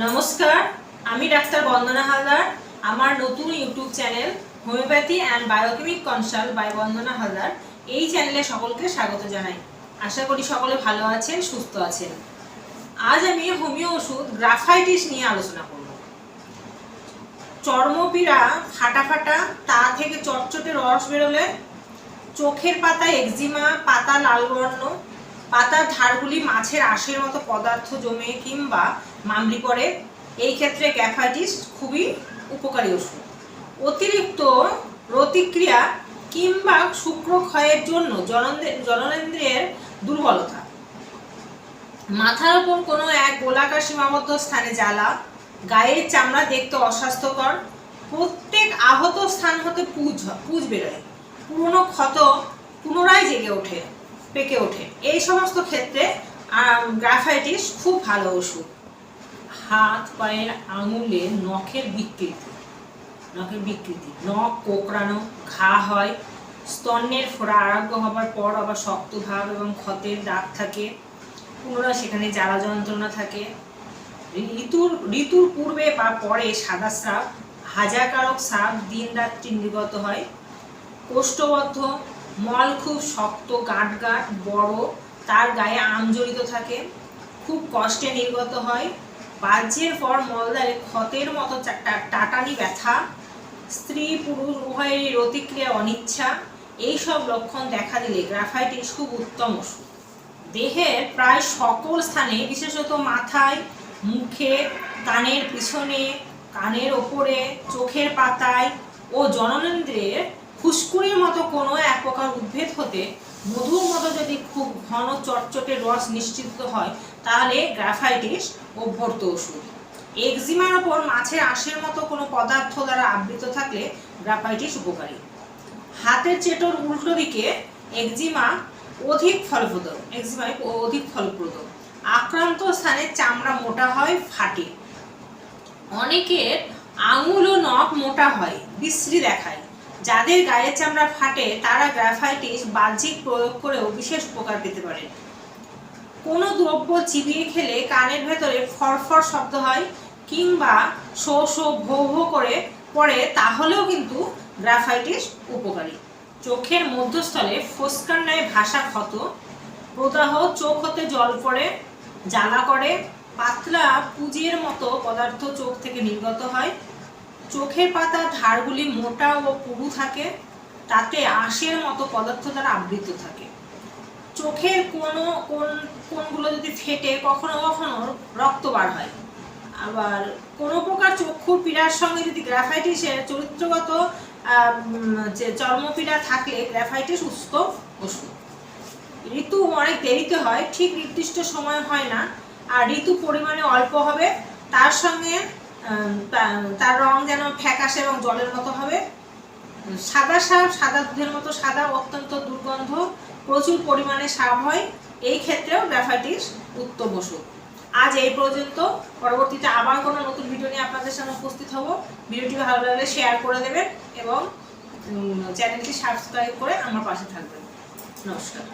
নমস্কার, আমি ডাক্তার বন্দনা হালদার। আমার নতুন YouTube channel homeopathy and biochemic consult by Bandana Haldar. এই চ্যানেলে সকলকে স্বাগত জানাই। আশা করি সকলে ভালো আছেন, সুস্থ আছেন। আজ আমি হোমিও ওষুধ গ্রাফাইটিস নিয়ে আলোচনা করব। চর্মপীড়া ফাটা ফাটা তা থেকে চটচটে রস বেরোলে, চোখের পাতায় একজিমা, পাতা লাল বর্ণ পাতার ধারগুলি মাছের আঁশের মতো পদার্থ জমে কিংবা মামলি পড়ে, এই ক্ষেত্রে গ্যাফাইটিস খুবই উপকারী ওষুধ। অতিরিক্ত প্রতিক্রিয়া কিংবা শুক্রক্ষয়ের জন্য জননে- জননেন্দ্রিয়ের দুর্বলতা। মাথার ওপর কোনো এক গোলাকার সীমাবদ্ধ স্থানে জ্বালা, গায়ের চামড়া দেখতে অস্বাস্থ্যকর, প্রত্যেক আহত স্থান হতে পুজ পুজ বেরোয়। পুরনো ক্ষত পুনরায় জেগে ওঠে। পেকে ওঠে। এই সমস্ত ক্ষেত্রে গ্রাফাইটিস খুব ভালো ওষুধ। হাত, পায়ের আঙুলে নখের বিকৃতি। নখের বিকৃতি। নখ কোকড়ানো, ঘা হয়। স্তন্যের ফোড়া আরোগ্য হবার পর আবার শক্ত ভাব এবং ক্ষতের দাগ থাকে। পুনরায় সেখানে জ্বালা যন্ত্রণা থাকে। ঋতুর ঋতুর পূর্বে বা পরে সাদা স্রাব হাজাকারক স্রাব দিন রাত্রি নির্গত হয়। কোষ্ঠবদ্ধ মল খুব শক্ত গাঁট গাঁট বড়, তার গায়ে আম জড়িত থাকে, খুব কষ্টে নির্গত হয়। বাহ্যের পর মলদারে ক্ষতের মতো টাটানি ব্যথা, স্ত্রী পুরুষ উভয়েরই প্রতিক্রিয়া অনিচ্ছা, এইসব লক্ষণ দেখা দিলে গ্রাফাইটিস খুব উত্তম দেহের প্রায় সকল স্থানে, বিশেষত মাথায়, মুখে, কানের পিছনে, কানের ওপরে, চোখের পাতায় ও জননেন্দ্রের ফুসকুড়ির মতো কোনো এক প্রকার উদ্ভেদ হতে মধুর মতো যদি খুব ঘন চটচটে রস নিশ্চিত হয়, তাহলে গ্রাফাইটিস অভ্যর্ত ওষুধ। এক্সিমার ওপর মাছের আঁশের মতো কোনো পদার্থ দ্বারা আবৃত থাকলে গ্রাফাইটিস উপকারী। হাতের চেটোর উল্টো দিকে এক্সিমা অধিক ফলপ্রদ এক্সিমায় অধিক ফলপ্রদ। আক্রান্ত স্থানে চামড়া মোটা হয়, ফাটে। অনেকের আঙুল ও নখ মোটা হয়, বিশ্রী দেখায়। যাদের গায়ের চামড়া ফাটে, তারা গ্রাফাইটিস, বাহ্যিক প্রয়োগ করেও বিশেষ উপকার পেতে পারে। কোনো দ্রব্য চিবিয়ে খেলে কানের ভেতরে ফরফর শব্দ হয় কিংবা শো শো ভো ভো করে পড়ে, তাহলেও কিন্তু গ্রাফাইটিস উপকারী। চোখের মধ্যস্থলে ফোস্কার ন্যায় ভাষা ক্ষত, প্রদাহ, চোখ হতে জল পড়ে, জ্বালা করে, পাতলা পুজের মতো পদার্থ চোখ থেকে নির্গত হয় চোখের পাতার ধারগুলি মোটা ও পুরু থাকে, তাতে আঁশের মতো পদার্থ দ্বারা আবৃত থাকে। চোখের কোনো, কোন, কোনগুলো যদি ফেটে, কখনো কখনো রক্ত বার হয়। আবার কোনো প্রকার চক্ষু পীড়ার সঙ্গে যদি গ্রাফাইটিসের চরিত্রগত যে চর্মপীড়া থাকলে গ্রাফাইটিস সুস্থ ওষুধ ঋতু অনেক দেরিতে হয়, ঠিক নির্দিষ্ট সময় হয় না। আর ঋতু পরিমাণে অল্প হবে, তার সঙ্গে তার রং যেন ফ্যাকাশে এবং জলের মতো হবে। সাদা সাপ সাদা দুধের মতো সাদা, অত্যন্ত দুর্গন্ধ, প্রচুর পরিমাণে সাপ হয়। এই ক্ষেত্রেও গ্রাফাইটিস উত্তম ওষুধ। আজ এই পর্যন্ত। পরবর্তীতে আবার কোনো নতুন ভিডিও নিয়ে আপনাদের সামনে উপস্থিত হব। ভিডিওটি ভালো লাগলে শেয়ার করে দেবেন এবং চ্যানেলটি সাবস্ক্রাইব করে আমার পাশে থাকবেন। নমস্কার।